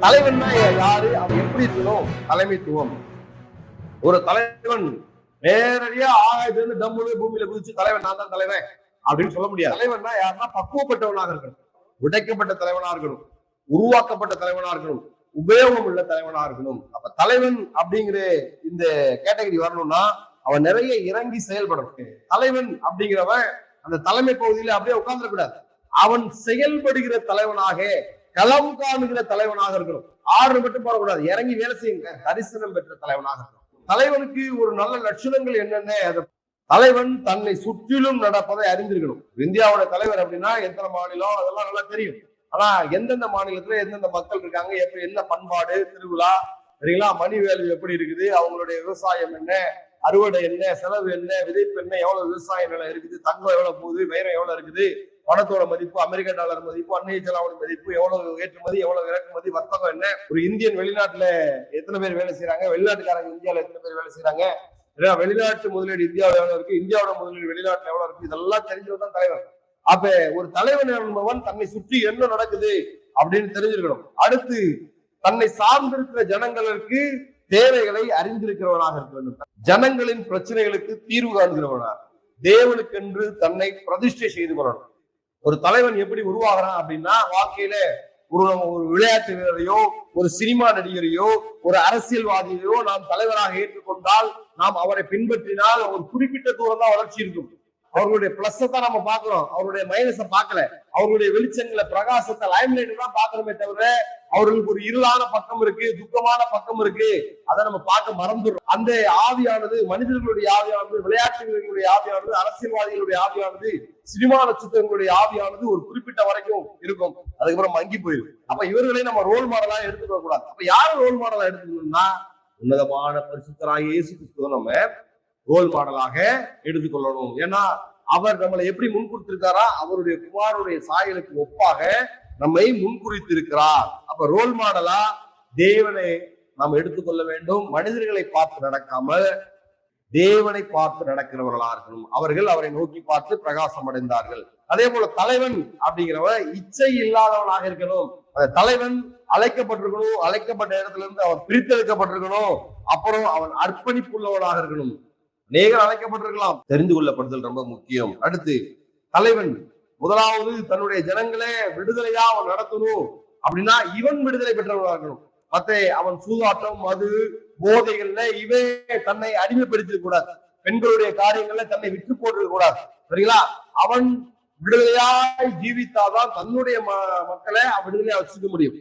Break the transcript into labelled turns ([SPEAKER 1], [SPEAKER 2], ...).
[SPEAKER 1] தலைவன்னா யாரு? அவன் எப்படி இருக்கணும்? தலைமைத்துவம். ஒரு தலைவன் நேரடியா ஆகாயத்திலிருந்து டம்முல பூமியில குதிச்சு தலைவன் நான் தான் தலைவன் அப்படின்னு சொல்ல முடியாது. தலைவன்னா யாருன்னா பக்குவப்பட்டவனாக இருக்கணும். உடைக்கப்பட்ட தலைவனா இருக்கணும். உருவாக்கப்பட்ட தலைவனா இருக்கணும். உபயோகம் உள்ள தலைவனா இருக்கணும். அப்ப தலைவன் அப்படிங்கிற இந்த கேட்டகரி வரணும்னா அவன் நிறைய இறங்கி செயல்படணும். தலைவன் அப்படிங்கிறவன் அந்த தலைமை பகுதியில அப்படியே உட்கார்ந்துடக்கூடாது. அவன் செயல்படுகிற தலைவனாக களம் காணுகிற தலைவனாக இருக்கணும். ஆர்டர் மட்டும் போடக்கூடாது. இறங்கி வேலை செய்யுங்க. தரிசனம் பெற்ற தலைவனாக இருக்கணும். தலைவனுக்கு ஒரு நல்ல லட்சணங்கள் என்னென்ன அதை தலைவன் தன்னை சுற்றிலும் நடப்பதை அறிந்திருக்கணும். இந்தியாவோட தலைவர் அப்படின்னா எத்தனை மாநிலம் அதெல்லாம் நல்லா தெரியும். ஆனா எந்தெந்த மாநிலத்துல எந்தெந்த மக்கள் இருக்காங்க எப்ப என்ன பண்பாடு திருவிழா சரிங்களா? மணி வேல்யூ எப்படி இருக்குது அவங்களுடைய விவசாயம் என்ன அறுவடை என்ன செலவு என்ன விதைப்பு என்ன எவ்வளவு விவசாய நிலம் இருக்குது தங்கம் எவ்வளவு போகுது வைரம் எவ்வளவு இருக்குது பணத்தோட மதிப்பு அமெரிக்க டாலர் மதிப்பு அன்னைய செலாவோட மதிப்பு எவ்வளவு ஏற்றுமதி எவ்வளவு இறக்குமதி வர்த்தகம் என்ன? ஒரு இந்தியன் வெளிநாட்டுல எத்தனை பேர் வேலை செய்யறாங்க வெளிநாட்டுக்காரங்க இந்தியாவில எத்தனை பேர் வேலை செய்யறாங்க ஏன்னா வெளிநாட்டு முதலீடு இந்தியாவில் எவ்வளவு இருக்கு இந்தியாவோட முதலீடு வெளிநாட்டுல எவ்வளவு இருக்கு இதெல்லாம் தான் தலைவர். அப்ப ஒரு தலைவன் என்பவன் தன்னை சுற்றி என்ன நடக்குது அப்படின்னு தெரிஞ்சிருக்கணும். அடுத்து தன்னை சார்ந்திருக்கிற ஜனங்களுக்கு தேவைகளை அறிந்திருக்கிறவனாக இருக்க வேண்டும். ஜனங்களின் பிரச்சனைகளுக்கு தீர்வு காண்கிறவனாக. தேவனுக்கென்று தன்னை பிரதிஷ்டை செய்து கொள்ளணும். ஒரு தலைவன் எப்படி உருவாகிறான் அப்படின்னா வாழ்க்கையில ஒரு நம்ம ஒரு விளையாட்டு வீரரையோ ஒரு சினிமா நடிகரையோ ஒரு அரசியல்வாதியையோ நாம் தலைவராக ஏற்றுக்கொண்டால் நாம் அவரை பின்பற்றினால் ஒரு குறிப்பிட்ட தூரம் தான் வளர்ச்சி இருக்கும். அவர்களுடைய பிளஸ் தான் நம்ம பாக்குறோம் அவருடைய மைனஸை பார்க்கல. அவர்களுடைய வெளிச்சங்களை பிரகாசத்தை லைம்லைட் தான் பாக்குறோமே தவிர அவர்களுக்கு ஒரு இருளான பக்கம் இருக்கு துக்கமான பக்கம் இருக்கு. அதை நம்ம பார்க்க மறந்துடுறோம். அந்த ஆவியானது மனிதர்களுடைய ஆவியானது விளையாட்டு வீரர்களுடைய ஆவியானது அரசியல்வாதிகளுடைய ஆவியானது சினிமா நட்சத்திரங்களுடைய ஆவியானது ஒரு குறிப்பிட்ட வரைக்கும் இருக்கும். அதுக்கப்புறம் மங்கி போயிடும். அப்ப இவர்களை நம்ம ரோல் மாடலா எடுத்துக்க கூடாது. அப்ப யாரு ரோல் மாடலா எடுத்துக்கணும்னா உன்னதமான பரிசுத்தராக இயேசு கிறிஸ்துவ நம்ம ரோல் மாடலாக எடுத்துக்கொள்ளணும். ஏன்னா அவர் நம்மளை எப்படி முன்குறித்திருக்காரா அவருடைய குமாரனுடைய சாயலுக்கு ஒப்பாக நம்மை முன்குறித்திருக்கிறார். அப்ப ரோல் மாடலா தேவனை நாம் எடுத்துக்கொள்ள வேண்டும். மனிதர்களை பார்த்து நடக்காமல் தேவனை பார்த்து நடக்கிறவர்களா இருக்கணும். அவர்கள் அவரை நோக்கி பார்த்து பிரகாசம் அடைந்தார்கள். அதே போல தலைவன் அப்படிங்கிறவன் இச்சை இல்லாதவனாக இருக்கணும். அந்த தலைவன் அழைக்கப்பட்டிருக்கணும். அழைக்கப்பட்ட இடத்துல இருந்து அவன் பிரித்தெடுக்கப்பட்டிருக்கணும். அப்புறம் அவன் அர்ப்பணிப்புள்ளவனாக இருக்கணும். அநேகர் அழைக்கப்பட்டிருக்கலாம். தெரிந்து கொள்ளப்படுதல் ரொம்ப முக்கியம். அடுத்து தலைவன். முதலாவது தன்னுடைய ஜனங்களே விடுதலையா அவன் நடத்தணும் அப்படின்னா இவன் விடுதலை பெற்றவனாகணும் மத்தே அவன் சூதாட்டம் மது போதைகள்ல இவன் தன்னை அடிமைப்படுத்திட கூடாது. பெண்களுடைய காரியங்கள்ல தன்னை விட்டு போட்டு கூடாது. சரிங்களா? அவன் விடுதலையாய் ஜீவித்தாதான் தன்னுடைய ம- மக்களை அவன் விடுதலையா வச்சுக்க முடியும்.